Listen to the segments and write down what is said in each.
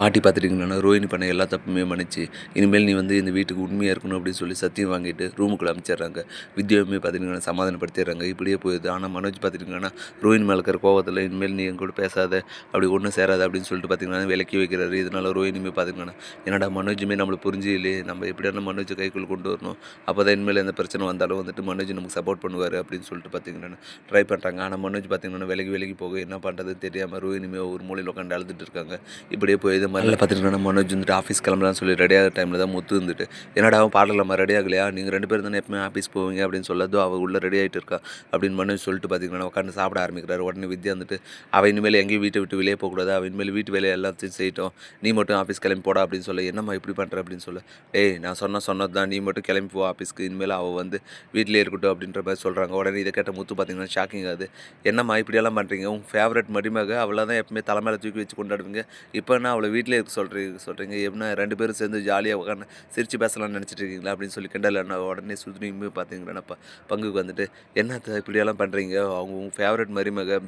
பாட்டி பார்த்துட்டிங்கன்னா ரோஹிணி பண்ண எல்லா தப்புமே மன்னிச்சு இனிமேல் நீ வந்து இந்த வீட்டுக்கு உண்மையாக இருக்கணும் அப்படின்னு சொல்லி சத்தியம் வாங்கிட்டு ரூமுக்குள்ளே அமைச்சிடுறாங்க. வித்யாவுமே பார்த்துட்டிங்கன்னா சமாதானப்படுத்திடுறாங்க. இப்படியே போயிடுது. ஆனால் மனோஜ் பார்த்துட்டிங்கன்னா ரோஹிணி மேலே இருக்கிற கோவத்தில் இனிமேல் நீ என் கூட பேசாத அப்படி ஒன்றும் சேராத அப்படின்னு சொல்லிட்டு பார்த்திங்கன்னா விலக்கி வைக்கிறாரு. இதனால் ரோஹினியுமே பார்த்திங்கன்னா என்னடா மனோஜுமே நம்மளை புரிஞ்சு இல்லையே நம்ம எப்படியான மனோஜை கைக்குள் கொண்டு வரணும். அப்போ தான் இனிமேல் எந்த பிரச்சனை வந்தாலும் வந்துட்டு மனோஜ் நமக்கு சப்போர்ட் பண்ணுவார் அப்படின்னு சொல்லிட்டு பார்த்திங்கன்னா ட்ரை பண்ணுறாங்க ஆனால் மனோஜ் பார்த்திங்கன்னா விலகி விலகி போக என்ன பண்ணுறதுன்னு தெரியாமல் ரோஹினியுமே ஒரு மூலையில் உட்காந்து அழுதுட்டு இருக்காங்க. இப்படியே போய் இது மாதிரி பார்த்துட்டு மனோஜ் வந்துட்டு ஆஃபீஸ் கிளம்பலாம் சொல்லி ரெடியாக டைமில் தான் முத்து வந்துட்டு என்னடா அவன் பாடலாமா ரெடி ஆகலையா? நீங்கள் ரெண்டு பேரும் தானே எப்பவுமே ஆஃபீஸ் போவீங்க? அப்படின்னு சொல்லதோ அவள் உள்ளே ரெடி ஆகிட்டு இருக்கா? அப்படின்னு மனோஜ் சொல்லிட்டு பார்த்தீங்கன்னா உட்காந்து சாப்பிட ஆரம்பிக்கிறாரு. உடனே வித்யா வந்துட்டு அவள் இனிமேல் எங்கேயும் வீட்டை விட்டு வெளியே போகக்கூடாது அவள் இனிமேல் வீட்டு வேலையை எல்லாத்தையும் செய்யட்டும். நீ மட்டும் ஆஃபீஸ் கிளம்பி போடா அப்படின்னு சொல்ல. என்னம்மா இப்படி பண்ணுற அப்படின்னு சொல்ல. டேய் நான் சொன்ன சொன்னது தான் நீ மட்டும் கிளம்பி போ ஆஃபீஸ்க்கு இனிமேல் அவள் வந்து வீட்டிலே இருக்கட்டும் அப்படின்ற மாதிரி சொல்கிறாங்க உடனே இதை கேட்ட முத்து பார்த்தீங்கன்னா ஷாக்கிங் ஆகுது என்னம்மா இப்படியெல்லாம் பண்ணுறீங்க உங்கள் ஃபேவரட் மருமக அவளை தான் எப்பவுமே தலைமையில தூக்கி வச்சு கொண்டாடுவீங்க. இப்போ என்ன அவளை வீட்டிலே இருக்க சொல்கிறீங்க சொல்கிறீங்க எப்படின்னா ரெண்டு பேரும் சேர்ந்து ஜாலியாக உட்காந்து சிரித்து பேசலாம்னு நினச்சிட்டு இருக்கீங்களா அப்படின்னு சொல்லி கிண்டல் நான் உடனே சுதுனியுமே பார்த்தீங்கன்னா ப பங்குக்கு வந்துட்டு என்னத்த இப்படியெல்லாம் பண்ணுறீங்க அவங்க உங்கள் ஃபேவரட் மருமக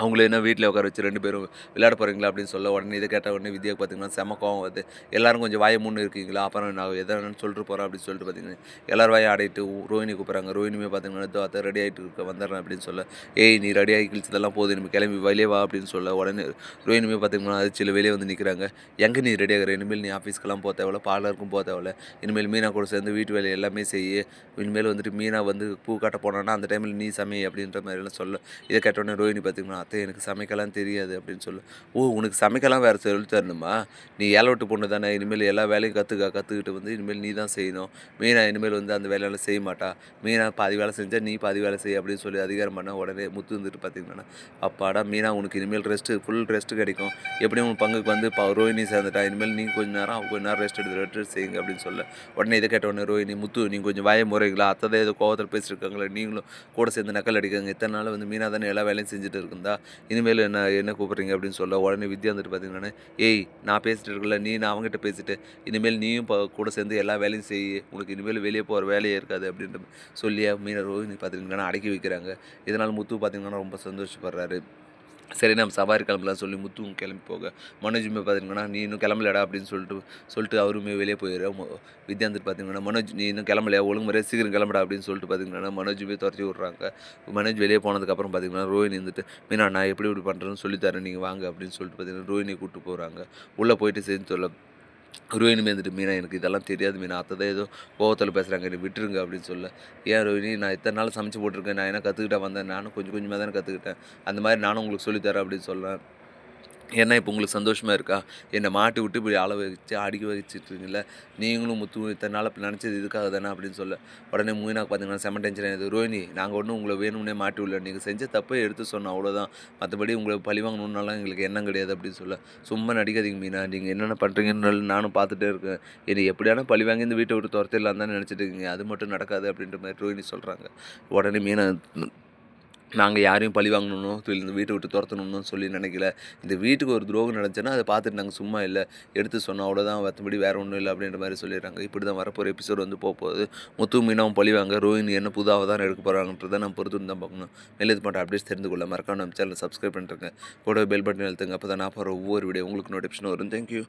அவங்கள என்ன வீட்டில் உட்கார வச்சு ரெண்டு பேரும் விளையாட போகிறீங்களா அப்படின்னு சொல்ல உடனே இதை கேட்ட உடனே வித்யாவுக்கு பார்த்தீங்கன்னா செம கோவம் வருது. எல்லோரும் கொஞ்சம் வாய முன்னு இருக்கீங்களா? அப்புறம் நான் எதை சொல்லிட்டு போகிறேன் அப்படின்னு சொல்லிட்டு பார்த்தீங்கன்னா எல்லோரும் வாயை ஆடிட்டு ரோஹினி கூப்பிட்றாங்க. ரோஹினியுமே பார்த்தீங்கன்னா இதோ ரெடி ஆகிட்டு இருக்க வந்துடுறேன் அப்படின்னு சொல்ல ஏய் நீ ரெடி ஆகி கிழிச்சதெல்லாம் போதும். நம்ம கிளம்பி வெளியே வா அப்படின்னு சொல்ல உடனே ரோஹினியுமே பார்த்தீங்கன்னா அது சில வெளியே வந்து நிற்கிறாங்க எங்கே நீ ரெடி ஆகிற? இனிமேல் நீ ஆஃபீஸ்க்கெல்லாம் போக தேவையில்ல பார்லருக்கும் போக தேவையில்ல. இனிமேல் மீனா கூட சேர்ந்து வீட்டு வேலை எல்லாமே செய்ய. இனிமேல் வந்துட்டு மீனா வந்து பூ காட்ட போனோன்னா அந்த டைமில் நீ சமை அப்படின்ற மாதிரிலாம் சொல்ல இதை கேட்டோடனே ரோஹினி பார்த்தீங்கன்னா அத்தை எனக்கு சமைக்கலாம் தெரியாது அப்படின்னு சொல்லு. ஓ உனக்கு சமைக்கலாம் வேறு சொல்லி தரணுமா? நீ ஏழை விட்டு பொண்ணு தானே இனிமேல் எல்லா வேலையும் கற்றுக்க கற்றுக்கிட்டு வந்து இனிமேல் நீ தான் செய்யணும். மீனா இனிமேல் வந்து அந்த வேலையெல்லாம் செய்ய மாட்டா. மீனா பாதி வேலை செஞ்சால் நீ பாதி வேலை செய் அப்படின்னு சொல்லி அதிகாரம் பண்ணால் உடனே முத்து வந்துட்டு பார்த்தீங்கன்னா அப்பாடா மீனா உனக்கு இனிமேல் ரெஸ்ட்டு ஃபுல் ரெஸ்ட்டு கிடைக்கும். எப்படியும் உன் பங்குக்கு வந்து இப்போ ரோஹினி சேர்ந்துட்டா இனிமேல் நீ கொஞ்ச நேரம் அவ கொஞ்ச நேரம் ரெஸ்ட் எடுத்து ரெஸ்ட் செய்யுங்க அப்படின்னு சொல்ல. உடனே இதை கேட்ட உடனே ரோஹினி முத்து நீங்கள் கொஞ்சம் வாய முறைங்களா? அத்தை தான் ஏதோ கோவத்தில் பேசியிருக்காங்களே நீங்களும் கூட சேர்ந்து நக்கல் அடிக்காங்க இத்தனை நாள் வந்து மீனா தானே எல்லா வேலையும் செஞ்சுட்டு இருக்குந்தா? இனிமேல் என்ன என்ன கூப்பிட்றீங்க? அப்படின்னு சொல்ல உடனே வித்யா வந்துட்டு பார்த்தீங்கன்னா ஏய் நான் பேசிட்டு இருக்கல நீ நான் அவங்ககிட்ட பேசிட்டு இனிமேல் நீயும் இப்போ கூட சேர்ந்து எல்லா வேலையும் செய் உனக்கு இனிமேல் வெளியே போகிற வேலையே இருக்காது அப்படின்ற சொல்லியா மீன ரோஹினி பார்த்தீங்கன்னா அடக்கி வைக்கிறாங்க. இதனால் முத்து பார்த்தீங்கன்னா ரொம்ப சந்தோஷப்படுறாரு. சரி நம்ம சவாரி கிளம்பலாம் சொல்லி முத்துவும் கிளம்பி போக. மனோஜுமே பார்த்தீங்கன்னா நீ இன்னும் கிளம்பலடா அப்படின்னு சொல்லிட்டு சொல்லிட்டு அவருமே வெளியே போயிடுற வித்யாந்தர் பார்த்தீங்கன்னா மனோஜ் நீ இன்னும் கிளம்பலையா? ஒழுங்கு முறையாக சீக்கிரம் கிளம்படா அப்படின்னு சொல்லிட்டு பார்த்தீங்கன்னா மனோஜுமே துரத்தி விட்றாங்க. மனோஜ் வெளியே போனதுக்கப்புறம் பார்த்தீங்கன்னா ரோஹினி இருந்துட்டு மீனா நான் எப்படி இப்படி பண்ணுறேன்னு சொல்லித்தரேன் நீங்கள் வாங்க அப்படின்னு சொல்லிட்டு பார்த்தீங்கன்னா ரோஹினியை கூப்பிட்டு போகிறாங்க உள்ளே போயிட்டு சேர்ந்து சொல்ல ரோஹினி வந்துட்டு மீனா எனக்கு இதெல்லாம் தெரியாது மீனா. அத்தை தான் ஏதோ கோவத்தில் பேசுகிறாங்க என்னை விட்டுருங்க அப்படின்னு சொல்ல. ஏன் ரோஹினி நான் இத்தனை நாள் சமைச்சு போட்டிருக்கேன். நான் என்ன கற்றுக்கிட்டேன் வந்தேன்? நானும் கொஞ்சம் கொஞ்சமாக தானே கற்றுக்கிட்டேன் அந்த மாதிரி நானும் உங்களுக்கு சொல்லித்தரேன் அப்படின்னு சொல்லேன் ஏன்னா இப்போ உங்களுக்கு சந்தோஷமாக இருக்கா? என்னை மாட்டி விட்டு இப்படி அளவு வச்சு அடிக்க வச்சுட்ருக்கீங்கள நீங்களும் முத்து இத்தனை நாள் இப்போ நினச்சது இதுக்காக தானே அப்படின்னு சொல்ல உடனே மூவினாக்கு பார்த்தீங்கன்னா செம டென்ஷன் ஆகுது ரோஹினி நாங்கள் ஒன்றும் உங்களை வேணும்னே மாட்டி விடல. நீங்கள் செஞ்ச தப்பை எடுத்து சொன்னோம் அவ்வளோதான் மற்றபடி உங்களை பழி வாங்கணுன்னாலாம் எங்களுக்கு எண்ணம் கிடையாது அப்படின்னு சொல்ல சும்மா நடிக்காதீங்க மீனா. நீங்கள் என்னென்ன பண்ணுறீங்கன்னு நானும் பார்த்துட்டே இருக்கேன். என்னை எப்படியான பழி வாங்கி இந்த வீட்டை விட்டு துரத்திடலாம் தான் நினச்சிட்டு இருக்கீங்க. அது மட்டும் நடக்காது அப்படின்ற மாதிரி ரோஹினி சொல்கிறாங்க உடனே மீனா நாங்கள் யாரையும் பழி வாங்கணும் இந்த வீட்டை விட்டு துரத்தணும்னு சொல்லி நினைக்கல. இந்த வீட்டுக்கு ஒரு துரோகம் நடந்துச்சுன்னா அதை பார்த்துட்டு நாங்கள் சும்மா இல்லை. எடுத்து சொன்னோம் அவ்வளோதான் மற்றபடி வேறு ஒன்றும் இல்லை அப்படின்ற மாதிரி சொல்லிடுறாங்க. இப்படி தான் வரப்போகிற எபிசோடு வந்து போக போகுது. முத்து மீனாவும் பழி வாங்க ரோஹினி என்ன புது அவதாரம் எடுக்க போகிறாங்கன்றதை நம்ம பொறுத்து தான் பார்க்கணும். மேலே இது பண்ணுற அப்டேட்ஸ் தெரிந்து கொள்ள மறக்காம நம்ம சேனல் சப்ஸ்கிரைப் பண்ணிருங்க. கூட பெல் பட்டன் எழுத்துங்க அப்போ தான் நான் போகிற ஒவ்வொரு வீடியோ உங்களுக்கு நோட்டிஃபிகேஷன் வரும். தேங்க்யூ